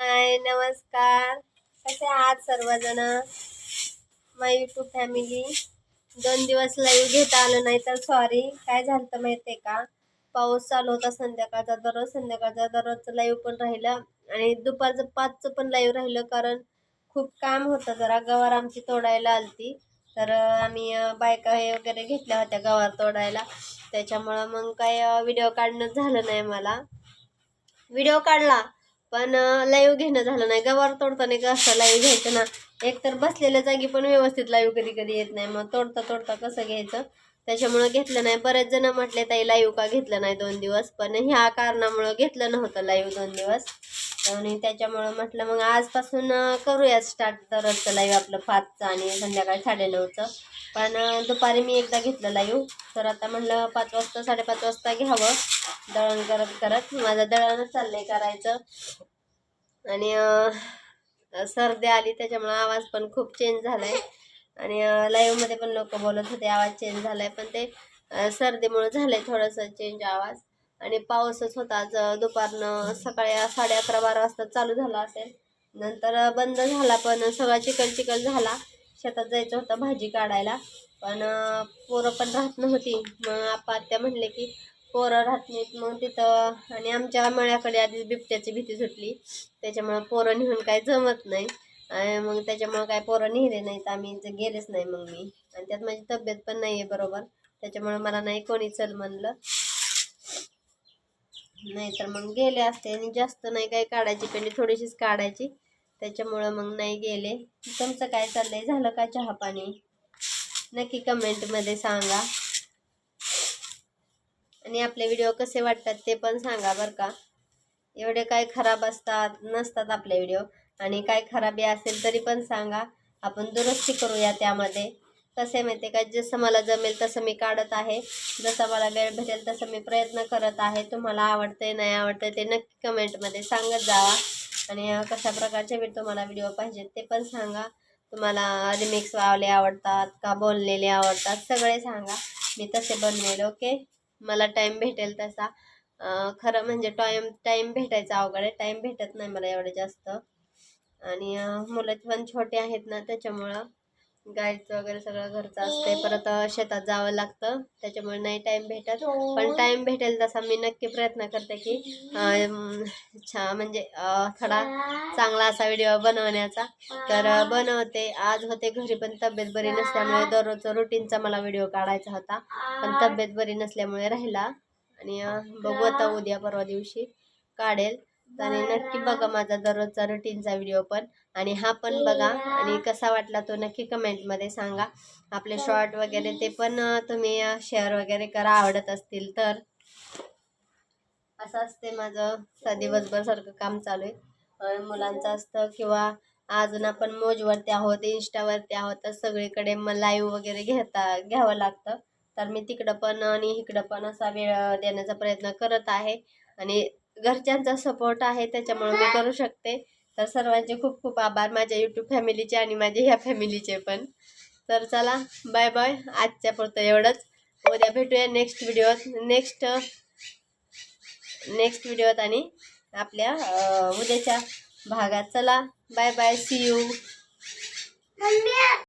हाय नमस्कार. कसे आहात सर्वजण? माय युट्यूब फॅमिली दोन दिवस लाईव्ह घेता आलं नाही तर सॉरी काय झालं तर माहिती आहे का? पाऊस चालू होता संध्याकाळचा दररोज संध्याकाळचा दररोजचं लाईव्ह पण राहिलं आणि दुपारचं पाचचं पण लाईव्ह राहिलं कारण खूप काम होतं जरा. गवार आमची तोडायला आलती. तर आम्ही बायका हे वगैरे घेतल्या होत्या गवार तोडायला. त्याच्यामुळं मग काय व्हिडिओ काढणं झालं नाही मला. व्हिडिओ काढला. पण लाईव्ह घेणं झालं नाही. गवार तोडताना असं लाईव्ह घ्यायचं ना. एक तर बसलेल्या जागी पण व्यवस्थित लाईव्ह कधी कधी येत नाही. मग तोडता तोडता कसं घ्यायचं? त्याच्यामुळं घेतलं नाही. बरेच जण म्हटले ताई लाईव्ह का घेतलं नाही दोन दिवस? पण ह्या कारणामुळं घेतलं नव्हतं लाईव्ह दोन दिवस. आणि त्याच्यामुळं म्हटलं मग आजपासून करूया स्टार्ट तरच लाईव्ह आपलं पाचचं आणि संध्याकाळी साडेनऊचं. पण दुपारी मी एकदा घेतलं लाईव्ह. तर आता म्हटलं पाच वाजता साडेपाच वाजता घ्यावं. दळण करत करत. माझं दळणच चाललंय करायचं. आणि सर्दी आली त्याच्यामुळं आवाज पण खूप चेंज झालाय. आणि लाईव्हमध्ये पण लोक बोलत होते आवाज चेंज झालाय. पण ते सर्दीमुळं सर्दीमुळे झालंय थोडंसं चेंज आवाज. आणि पाऊसच होता आज दुपारनं सकाळी साडे अकरा बारा वाजता चालू झाला असेल. नंतर बंद झाला पण सगळा चिकल चिकल झाला. शेतात जायचं होतं भाजी काढायला. पण पोरं पण राहत नव्हती. मग आपा आत्या म्हणले की पोरं राहत नाहीत. मग तिथं आणि आमच्या मळ्याकडे आधीच बिबट्याची भीती सुटली. त्याच्यामुळं पोरं नेऊन काही जमत नाही. आणि मग त्याच्यामुळं काय पोरं नेले नाहीत. आम्ही गेलेच नाही मग मी. आणि त्यात माझी तब्येत पण नाही आहे बरोबर. त्याच्यामुळं मला नाही कोणी चल म्हणलं. नाही तर मग गेले असते. आणि जास्त नाही काही काढायची पेंडी थोडीशीच काढायची. त्याच्यामुळं मग नाही गेले. तुमचं काय चाललंय? झालं का चहा पाणी? नक्की कमेंटमध्ये सांगा. आणि आपले व्हिडिओ कसे वाटतात ते पण सांगा बरं का. एवढे काय खराब असतात नसतात आपले व्हिडिओ आणि काय खराबी असेल तरी पण सांगा. आपण दुरुस्ती करूया त्यामध्ये. कसे माहिती का? जसं मला जमेल तसं मी काढत आहे. जसा मला वेळ भेटेल तसं मी प्रयत्न करत आहे. तुम्हाला आवडतंय नाही आवडतंय ते नक्की कमेंटमध्ये सांगत जावा. आणि कशा प्रकारचे व्हिडिओ तुम्हाला व्हिडिओ पाहिजेत ते पण सांगा. तुम्हाला रिमिक्स वावले आवडतात का बोललेले आवडतात सगळे सांगा. मी तसे बनवेल ओके मला टाईम भेटेल तसा. खरं म्हणजे टाईम टाईम भेटायचा अवघड आहे. टाईम भेटत नाही मला एवढं जास्त. आणि मुलं पण छोटे आहेत ना त्याच्यामुळं गायचं वगैरे सगळं घरचं असते परत शेतात जावं लागतं. त्याच्यामुळे नाही टाईम भेटत. पण टाईम भेटेल तसा मी नक्की प्रयत्न करते की छा म्हणजे थोडा चांगला असा व्हिडिओ बनवण्याचा. तर बनवते. आज होते घरी पण तब्येत बरी नसल्यामुळे दररोजचा रुटीनचा मला व्हिडिओ काढायचा होता. पण तब्येत बरी नसल्यामुळे राहिला. आणि बघू आता उद्या परवा दिवशी काढेल. आणि नक्की बघा माझा दररोजचा रुटीनचा व्हिडिओ पण. आणि हा पण बघा. आणि कसा वाटला तो नक्की कमेंटमध्ये सांगा. आपले शॉर्ट वगैरे ते पण तुम्ही शेअर वगैरे करा. आवडत असतील तर. असं असते माझं. स दिवसभर सारखं काम चालू आहे. मुलांचं असतं किंवा अजून आपण मोजवरती आहोत इंस्टावरती आहोत तर सगळीकडे मग लाईव्ह वगैरे घेता घ्यावं लागतं. तर मी तिकडं पण आणि इकडं पण असा वेळ देण्याचा प्रयत्न करत आहे. आणि घरच्यांचा सपोर्ट आहे त्याच्यामुळे मी करू शकते. तर सर्वांचे खूप खूप आभार माझ्या यूट्यूब फॅमिलीचे आणि माझ्या ह्या फॅमिलीचे पण. तर चला बाय बाय आजच्या पुरतं एवढंच. उद्या भेटूया नेक्स्ट व्हिडिओत नेक्स्ट नेक्स्ट व्हिडिओत आणि आपल्या उद्याच्या भागात. चला बाय बाय सी यू